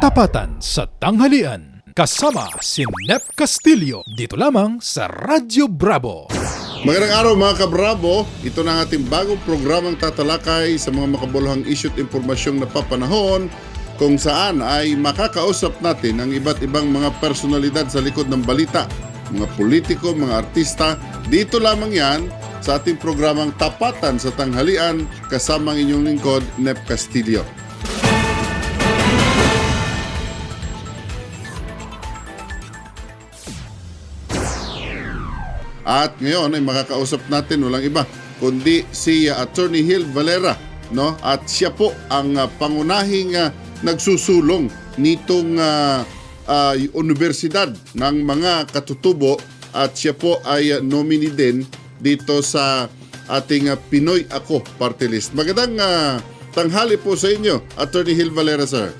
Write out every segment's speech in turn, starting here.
Tapatan sa tanghalian kasama si Nep Castillo dito lamang sa Radyo Bravo. Magandang araw mga kabravo. Ito na ang ating bagong programang tatalakay sa mga makabuluhang at impormasyong napapanahon kung saan ay makakausap natin ang iba't ibang mga personalidad sa likod ng balita, mga politiko, mga artista. Dito lamang yan sa ating programang Tapatan sa Tanghalian kasama ang inyong lingkod, Nep Castillo. At ngayon ay makakausap natin walang iba kundi si uh, Attorney Hill Valera no at siya po ang uh, pangunahing uh, nagsusulong nitong uh, uh, universidad ng mga katutubo at siya po ay uh, nominee din dito sa ating uh, Pinoy Ako Party List. Magandang uh, tanghali po sa inyo, Attorney Hill Valera, sir.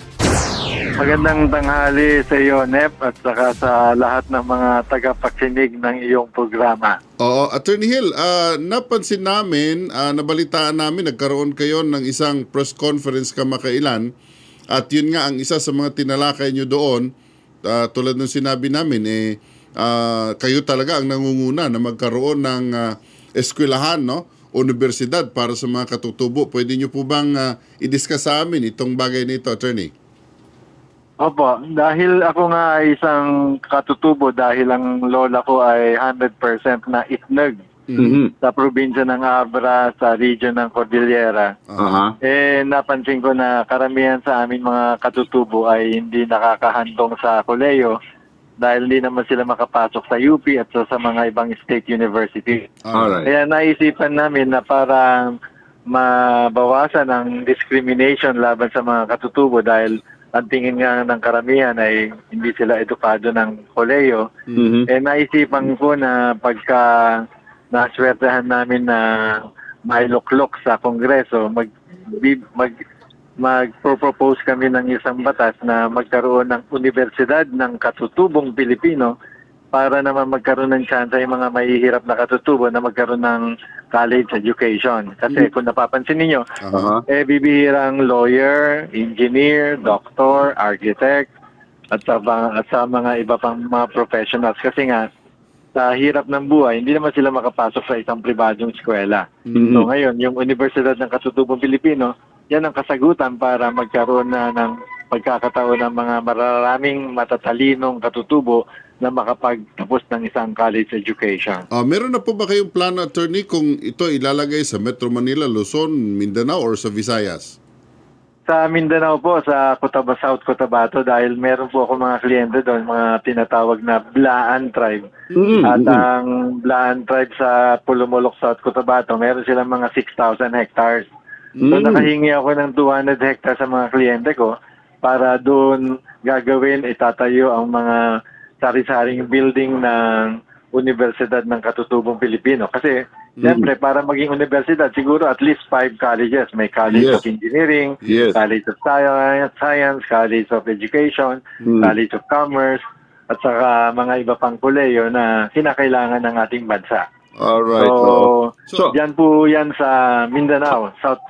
Magandang tanghali sa iyo, Nep, at saka sa lahat ng mga tagapakinig ng iyong programa. Oo, Attorney Hill, ah, napansin namin, ah, nabalitaan namin, nagkaroon kayo ng isang press conference kamakailan at yun nga ang isa sa mga tinalakay nyo doon, ah, tulad ng sinabi namin, eh, ah, kayo talaga ang nangunguna na magkaroon ng ah, eskwelahan, no? Universidad para sa mga katutubo. Pwede nyo po bang ah, i-discuss sa amin itong bagay nito, Attorney? Opo, dahil ako nga ay isang katutubo dahil ang lola ko ay 100% na itnag Mhm. sa probinsya ng Abra sa region ng Cordillera. Aha. Eh, napansin ko na karamihan sa amin mga katutubo ay hindi nakakahandong sa koleyo dahil hindi naman sila makapasok sa UP at sa, sa mga ibang state university. Alright. Kaya naisipan namin na parang mabawasan ang discrimination laban sa mga katutubo dahil ang tingin nga ng karamihan ay hindi sila edukado ng koleyo. Mhm. Eh naisipan ko na pagka naswertehan namin na mailuklok sa kongreso, mag, mag mag-propose kami ng isang batas na magkaroon ng universidad ng katutubong Pilipino para naman magkaroon ng chance yung mga mahihirap na katutubo na magkaroon ng college education. Kasi kung napapansin ninyo, Aha. eh bibihirang lawyer, engineer, doctor, architect, at sa, at sa mga iba pang mga professionals. Kasi nga, sa hirap ng buhay, hindi naman sila makapasok sa isang pribadong eskwela. Mhm. So ngayon, yung Universidad ng Katutubong Pilipino, yan ang kasagutan para magkaroon na ng pagkakataon ng mga mararaming matatalinong katutubo na makapagtapos ng isang college education. Ah, meron na po ba kayong plano, Attorney, kung ito ilalagay sa Metro Manila, Luzon, Mindanao, or sa Visayas? Sa Mindanao po, sa Cotabato, South Cotabato, dahil meron po ako mga kliyente doon, mga tinatawag na Blaan tribe. Mhm. At ang Blaan tribe sa Pulumulok, South Cotabato, meron silang mga 6,000 hectares. So Mm. nakahingi ako ng 200 hectares sa mga kliyente ko para doon gagawin, itatayo ang mga sari-saring building ng Universidad ng Katutubong Pilipino. Kasi, siyempre, para maging universidad, siguro at least five colleges. May College Yes. of Engineering, Yes. College of Science, Science College of Education, Mm. College of Commerce, at saka mga iba pang kuleyo na kinakailangan ng ating bansa. Alright. So, oo. So- yan po yan sa Mindanao, South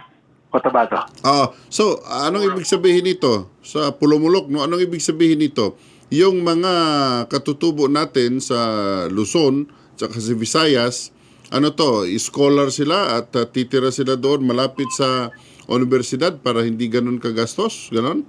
Cotabato. Ah, so anong ibig sabihin nito sa Pulumulok no? Anong ibig sabihin nito? Yung mga katutubo natin sa Luzon at sa Visayas, ano to, scholar sila at uh, titira sila doon malapit sa universidad para hindi ganun kagastos, ganun?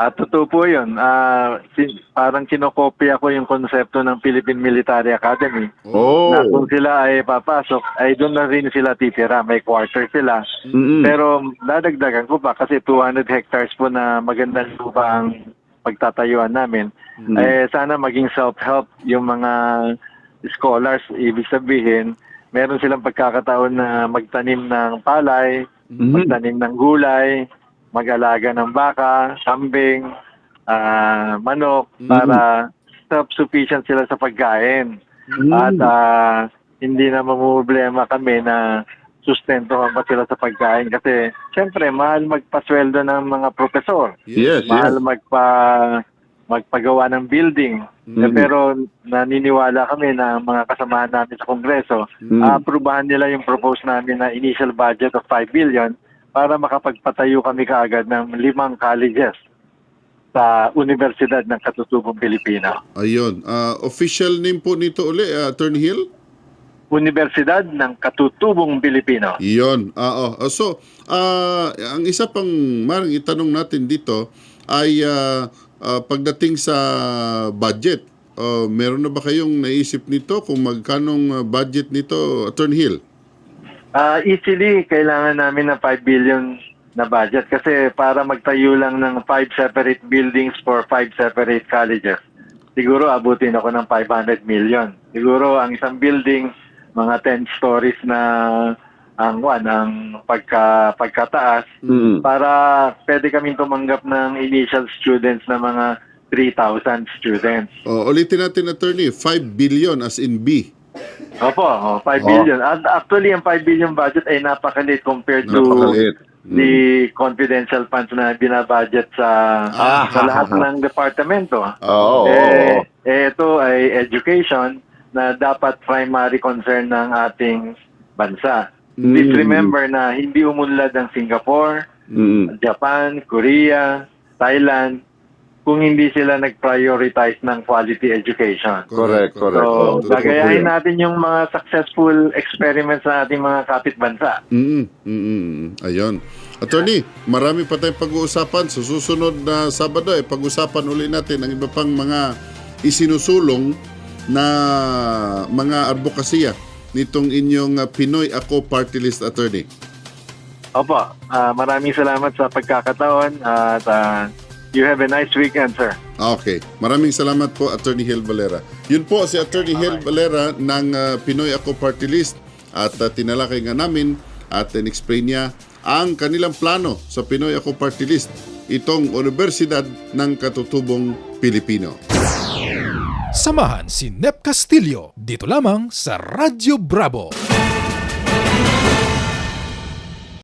At totoo po yun. Ah, sin- parang kinokopya ko yung konsepto ng Philippine Military Academy. Oh. Na kung sila ay papasok, ay doon na rin sila titira. May quarter sila. Mhm. Pero dadagdagan ko pa kasi 200 hectares po na magandang lupa ang pagtatayuan namin. Mhm. Eh, sana maging self-help yung mga scholars. Ibig sabihin, meron silang pagkakataon na magtanim ng palay, Mhm. magtanim ng gulay, mag-alaga ng baka, kambing, ah, manok, Mhm. para self-sufficient sila sa pagkain. Mhm. At ah, hindi na mamumblema kami na sustentuhan pa sila sa pagkain kasi syempre mahal magpasweldo ng mga profesor. Yes, mahal yes. magpa magpagawa ng building. Eh, Mhm. pero naniniwala kami na mga kasamahan namin sa Kongreso, Mhm. aaprubahan nila yung propose namin na initial budget of 5 billion para makapagpatayo kami kaagad ng limang colleges. sa Universidad ng Katutubong Pilipino. Ayun. Ah, official name po nito uli, ah, Attorney Hill? Universidad ng Katutubong Pilipino. Iyon. Ah, oh. So, ah, ang isa pang marang itanong natin dito ay ah, ah, pagdating sa budget. Oh, meron na ba kayong naisip nito kung magkanong ah, budget nito, Attorney Hill? Ah, easily, kailangan namin ng 5 billion na budget kasi para magtayo lang ng 5 separate buildings for 5 separate colleges, siguro abutin ako ng 500 million. Siguro ang isang building, mga 10 stories na ang one, ang pagka, pagkataas Mm. para pwede kaming tumanggap ng initial students na mga 3,000 students. Oh, ulitin natin, Attorney. 5 billion as in B. Opo, oh, 5 Oh. billion. At actually, ang 5 billion budget ay napakaliit compared to Napakaliit. the confidential funds na binabudget sa, Ah. sa lahat ng departamento. Oo. eh, eh, ito ay education na dapat primary concern ng ating bansa. Please Mm. remember na hindi umunlad ang Singapore, Mm. Japan, Korea, Thailand kung hindi sila nag-prioritize ng quality education. Correct, correct. So, po yan. natin yung mga successful experiments sa ating mga kapitbansa. Mm, mm, mm. Ayun. Attorney, marami pa tayong pag-uusapan. Sa susunod na Sabado, eh, pag-usapan uli natin ang iba pang mga isinusulong na mga advokasya nitong inyong uh, Pinoy Ako Party List Attorney. Opo, ah, maraming salamat sa pagkakataon at ah, you have a nice weekend, sir. Okay. Maraming salamat po, Attorney Hill Valera. Yun po si Attorney Hill Valera ng uh, Pinoy Ako Party List at uh, tinalakay nga namin at in-explain niya ang kanilang plano sa Pinoy Ako Party List, itong Universidad ng Katutubong Pilipino. Samahan si Nep Castillo dito lamang sa Radyo Bravo.